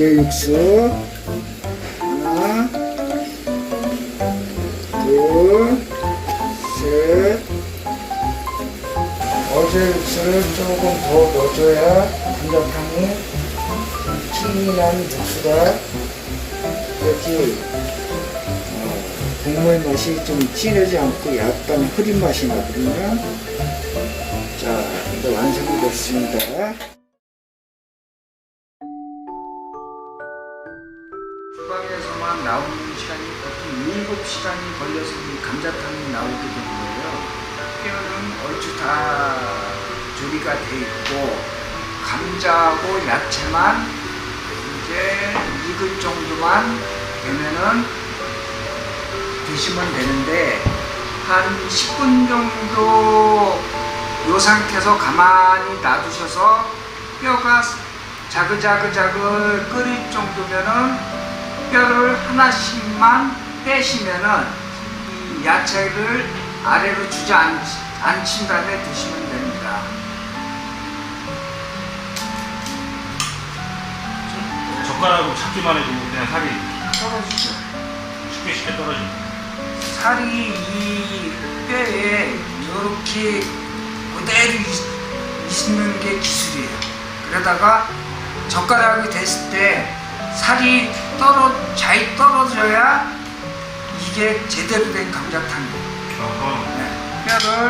육수 하나 둘셋 어제 육수를 조금 더 넣어줘야 감자탕이 진한 육수가 이렇게 어, 국물 맛이 좀 진하지 않고 약간 흐린 맛이 나거든요. 자, 이제 완성이 됐습니다. 주방에서만 나오는 시간이 보통 7시간이 걸려서 이 감자탕이 나오게 된 거예요. 뼈는 얼추 다 조리가 돼 있고 감자하고 야채만 이제 익을 정도만 되면은 드시면 되는데 한 10분 정도 요 상태에서 가만히 놔두셔서 뼈가 자글자글자글 끓일 정도면은 뼈를 하나씩만 떼시면은 이 야채를 아래로 주저앉힌 다음에 드시면 됩니다. 젓가락으로 잡기만 해도 그냥 살이 떨어지죠. 쉽게 쉽게 떨어집니다. 살이 이 뼈에 이렇게 그대로 있- 있는 게 기술이에요. 그러다가 젓가락이 됐을 때 살이 떨어 잘 떨어져야 이게 제대로 된 감자탕이에요. 네. 뼈를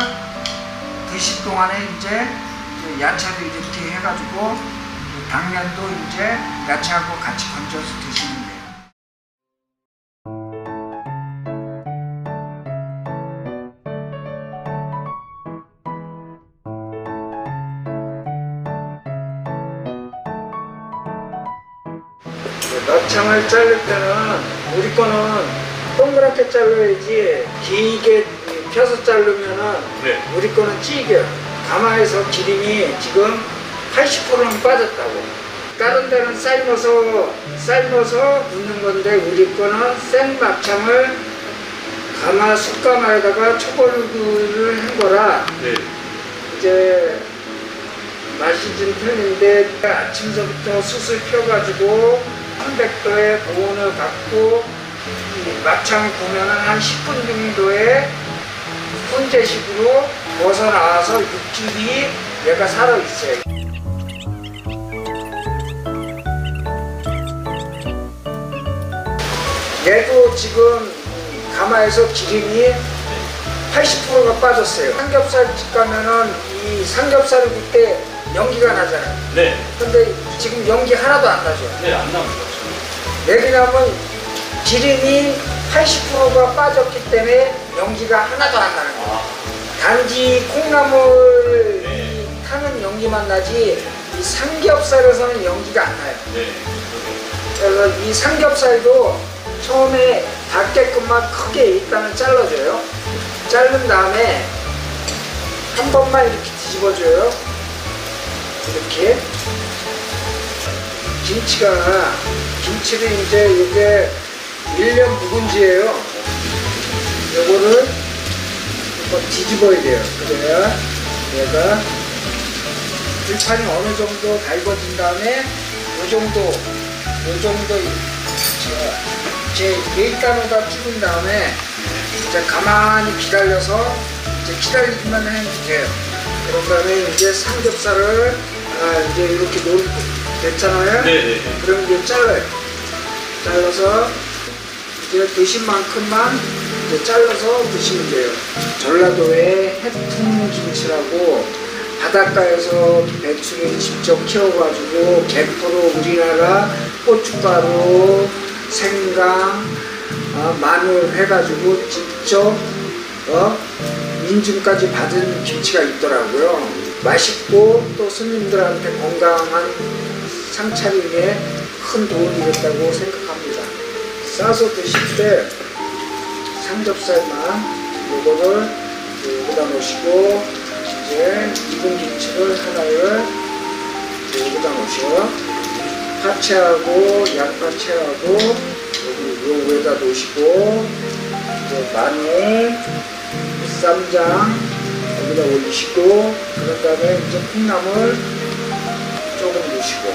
드실 동안에 이제 그 야채를 이렇게 해가지고 그 당면도 이제 야채하고 같이 건져서 드시면 납창을 자를 때는 우리 거는 동그랗게 잘라야지 길게 펴서 자르면은 네. 우리 거는 찌개요. 가마에서 기름이 지금 80%는 빠졌다고. 다른 데는 삶아서 삶아서 굽는 건데 우리 거는 생 막창을 가마 숯가마에다가 초벌구이를 한 거라 네. 이제 맛이 좀 틀린데 아침서부터 숯을 펴가지고 300도에 고온을 갖고 이 막창 구면은 한 10분 정도에 훈제식으로 벗어나와서 육즙이 얘가 살아있어요. 얘도 지금 가마에서 기름이 80%가 빠졌어요. 삼겹살 집 가면은 이 삼겹살을 굽을 때 연기가 나잖아요. 네. 근데 지금 연기 하나도 안 나죠. 네, 안 나옵니다. 왜냐면 기름이 80%가 빠졌기 때문에 연기가 하나도 안 나는 거예요. 아, 단지 콩나물 네. 이 타는 연기만 나지 이 삼겹살에서는 연기가 안 나요. 네. 그래서 이 삼겹살도 처음에 닿게끔만 크게 일단은 잘라줘요. 자른 다음에 한 번만 이렇게 뒤집어줘요. 이렇게. 김치가, 김치를 이제 이게 1년 묵은지예요. 요거를 한번 뒤집어야 돼요. 그래야 얘가 불판이 어느 정도 달궈진 다음에 요 정도, 요 정도 저, 제 데이터로다 찍은 다음에 이제 가만히 기다려서 이제 기다리기만 하면 돼요. 그런 다음에 이제 삼겹살을 아, 이제 이렇게 놓 됐잖아요. 네, 네. 그럼 이제 잘라요. 잘라서 이제 드신 만큼만 이제 잘라서 드시면 돼요. 전라도에 해풍 김치라고 바닷가에서 배추를 직접 키워가지고 갯포로 우리나라 고춧가루, 생강, 어, 마늘 해가지고 직접 어, 인증까지 받은 김치가 있더라고요. 맛있고 또 손님들한테 건강한 상차림에 큰 도움이 됐다고 생각합니다. 싸서 드실 때 삼겹살만 요거를 여기다 놓으시고 이제 익은 김치를 하나를 여기다 놓으셔. 파채하고 양파채하고 여기 요 위에다 놓으시고 이제 마늘, 쌈장 여기다 올리시고 그런 다음에 이제 콩나물 조금 넣으시고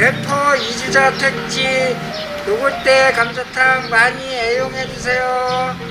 래퍼 이주자 택지 요걸 때 감자탕 많이 애용해주세요.